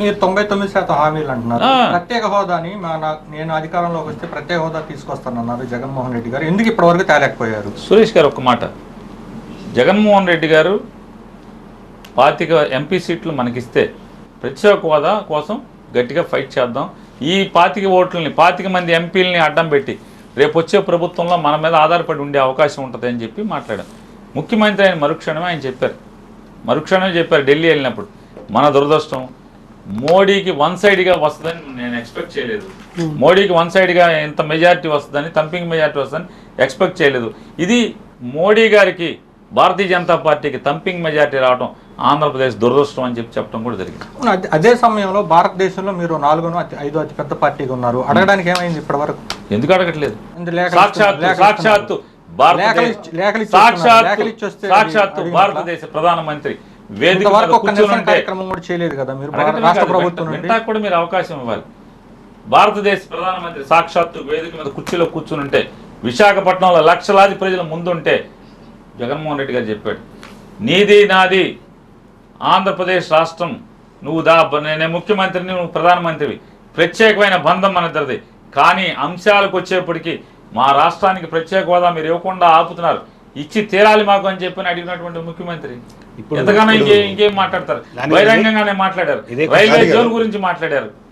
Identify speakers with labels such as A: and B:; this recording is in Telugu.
A: మీరు తొంభై తొమ్మిది శాతం హామీలు అంటున్నారు. ప్రత్యేక హోదాని నేను అధికారంలోకి వస్తే ప్రత్యేక హోదా తీసుకొస్తానన్నారు జగన్మోహన్ రెడ్డి గారు. ఎందుకు ఇప్పటివరకు తేలేకపోయారు?
B: సురేష్ గారు ఒక మాట. జగన్మోహన్ రెడ్డి గారు పాతిక ఎంపీ సీట్లు మనకిస్తే ప్రత్యేక హోదా కోసం గట్టిగా ఫైట్ చేద్దాం. ఈ పాతిక ఓట్లని పాతిక మంది ఎంపీలని అడ్డం పెట్టి రేపు వచ్చే ప్రభుత్వంలో మన మీద ఆధారపడి ఉండే అవకాశం ఉంటుంది అని చెప్పి మాట్లాడారు. ముఖ్యమంత్రి ఆయన మరుక్షణమే ఆయన చెప్పారు. మరుక్షణమే చెప్పారు ఢిల్లీ వెళ్ళినప్పుడు. మన దురదృష్టం మోడీకి వన్ సైడ్గా వస్తుందని నేను ఎక్స్పెక్ట్ చేయలేదు. మోడీకి వన్ సైడ్గా ఇంత మెజారిటీ వస్తుందని తంపింగ్ మెజారిటీ వస్తుందని ఎక్స్పెక్ట్ చేయలేదు. ఇది మోడీ గారికి భారతీయ జనతా పార్టీకి తంపింగ్ మెజారిటీ రావడం ఆంధ్రప్రదేశ్ దురదృష్టం అని చెప్పి చెప్పడం కూడా జరిగింది.
A: అదే- సమయంలో భారతదేశంలో మీరు నాలుగును ఐదో అతి పెద్ద పార్టీగా ఉన్నారు. అడగడానికి ఏమైంది ఇప్పటి వరకు
B: ఎందుకు అడగట్లేదు? సాక్షాత్తు సాక్షాత్తు భారతదేశ ప్రధానమంత్రి వేదిక
A: కార్యక్రమం కూడా చేయలేదు కదా మీరు? రాష్ట్ర ప్రభుత్వం
B: కూడా అవకాశం ఇవ్వాలి. భారతదేశ ప్రధానమంత్రి సాక్షాత్తు వేదిక మీద కుర్చీలో కూర్చుని ఉంటే విశాఖపట్నంలో లక్షలాది ప్రజల ముందుంటే జగన్మోహన్ రెడ్డి గారు చెప్పాడు నీది నాది ఆంధ్రప్రదేశ్ రాష్ట్రం నువ్వు దా నేను ముఖ్యమంత్రిని నువ్వు ప్రధానమంత్రివి. ప్రత్యేకమైన బంధం మన ఇద్దరిది. కానీ అంశాలకు వచ్చేప్పటికి మా రాష్ట్రానికి ప్రత్యేక హోదా మీరు ఇవ్వకుండా ఆపుతున్నారు. ఇచ్చి తీరాలి మాకు అని చెప్పి అడిగినటువంటి ముఖ్యమంత్రి.
C: ఇప్పుడు-
B: ఎంతగానో ఇంకేం ఇంకేం మాట్లాడతారు? బహిరంగంగానే మాట్లాడారు. రైల్వే. జోన్ గురించి మాట్లాడారు.